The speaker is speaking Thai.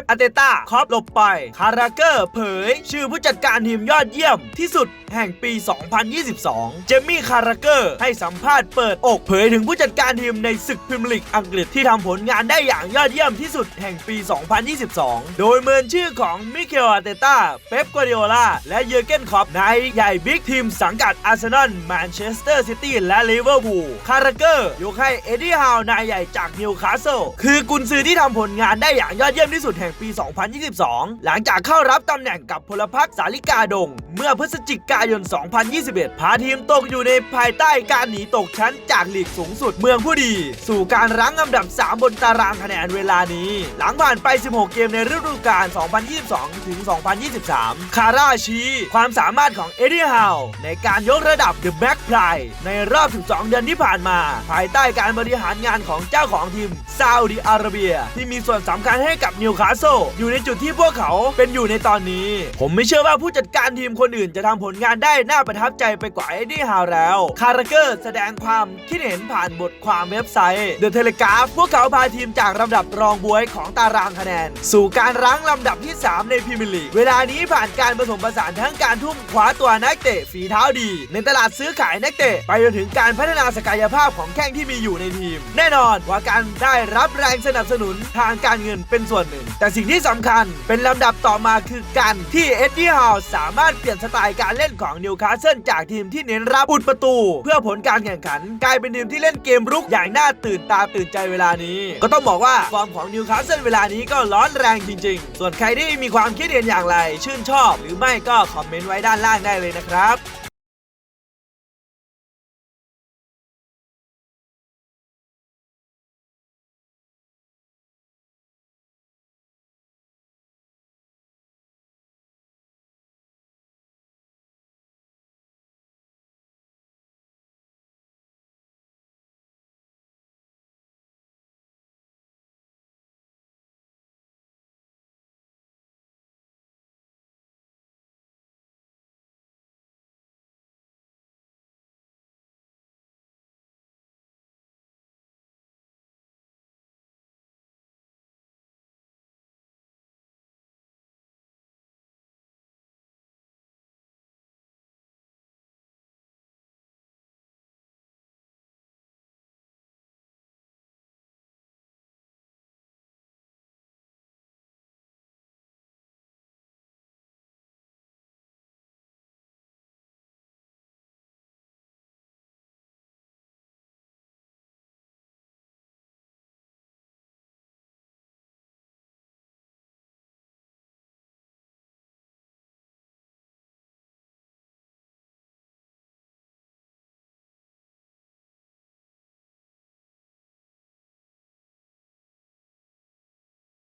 ปอาเตต้าครอปหลบไป คาราเกอร์เผย ชื่อผู้จัดการทีมยอดเยี่ยมที่สุดแห่งปี 2022 เจมี่คาราเกอร์ให้สัมภาษณ์เปิดอกเผยถึงผู้จัดการทีมในศึกพรีเมียร์ลีกอังกฤษที่ทำผลงานได้อย่างยอดเยี่ยมที่สุดแห่งปี 2022 โดยเมินชื่อของมิเคลอาเตต้า เป๊ปกัวเดโอลา และเยอร์เกนคอปในใหญ่บิ๊กทีมสังกัดอาร์เซนอล แมนเชสเตอร์ซิตี้ และลิเวอร์พูล คาราเกอร์ยกให้เอ็ดดี้ฮาวนายใหญ่จากนิวคาสเซิล คือกุนซือที่ทำผลงานได้อย่างยอดเยี่ยมที่สุดแห่งปี 2022 หลังจากเข้ารับตำแหน่งกับพลพรรคสาลิกาดง เมื่อพฤศจิกายน 2021 พาทีมตกอยู่ในภายใต้การหนีตกชั้นจากลีกสูงสุดเมืองผู้ดี สู่การรั้งอันดับ 3 บนตารางคะแนนเวลานี้ หลังผ่านไป 16 เกมในฤดูกาล 2022 ถึง 2023 คาร่าชี ความสามารถของเอ็ดดี้ฮาวในการยกระดับ The Black p r i ในรอบ 12 เดือนที่ผ่านมา ภายใต้การบริหารงานของเจ้าของทีมซาอุดิอาระเบีย ที่มีส่วนสำคัญให้กับนิวคาสเซิลอยู่ในจุดที่พวกเขาเป็นอยู่ในตอนนี้ ผมไม่เชื่อว่าผู้จัดการทีมคนอื่นจะทำผลงานได้น่าประทับใจไปกว่าเอ็ดดี้ฮาวแล้ว คาราเกอร์แสดงความคิดเห็นผ่านบทความเว็บไซต์ The Telegraph พวกเขาพาทีมจากลำดับรองบวยของตารางคะแนน สู่การรั้งลำดับที่ 3 ในพรีเมียร์ลีกเวลานี้ผ่านการผสมผสานทั้งการทุ่มคว้าตัวนักเตะฝีเท้าดี ในตลาดซื้อขายนักเตะ ไปจนถึงการพัฒนาศักยภาพของแข้งที่มีอยู่ในทีม แน่นอนว่าการได้รับแรงสนับสนุนทางการเงินเป็นส่วนหนึ่งแต่สิ่งที่สำคัญเป็นลำดับต่อมาคือการที่เอ็ดดี้ฮาวสามารถเปลี่ยนสไตล์การเล่นของนิวคาสเซิลจากทีมที่เน้นรับอุดประตู เพื่อผลการแข่งขัน กลายเป็นทีมที่เล่นเกมรุกอย่างน่าตื่นตาตื่นใจเวลานี้ ก็ต้องบอกว่าฟอร์มของนิวคาสเซิลเวลานี้ก็ร้อนแรงจริง ๆ ส่วนใครที่มีความคิดเห็นอย่างไร ชื่นชอบ หรือไม่ก็คอมเมนต์ไว้ด้านล่างได้เลยนะครับ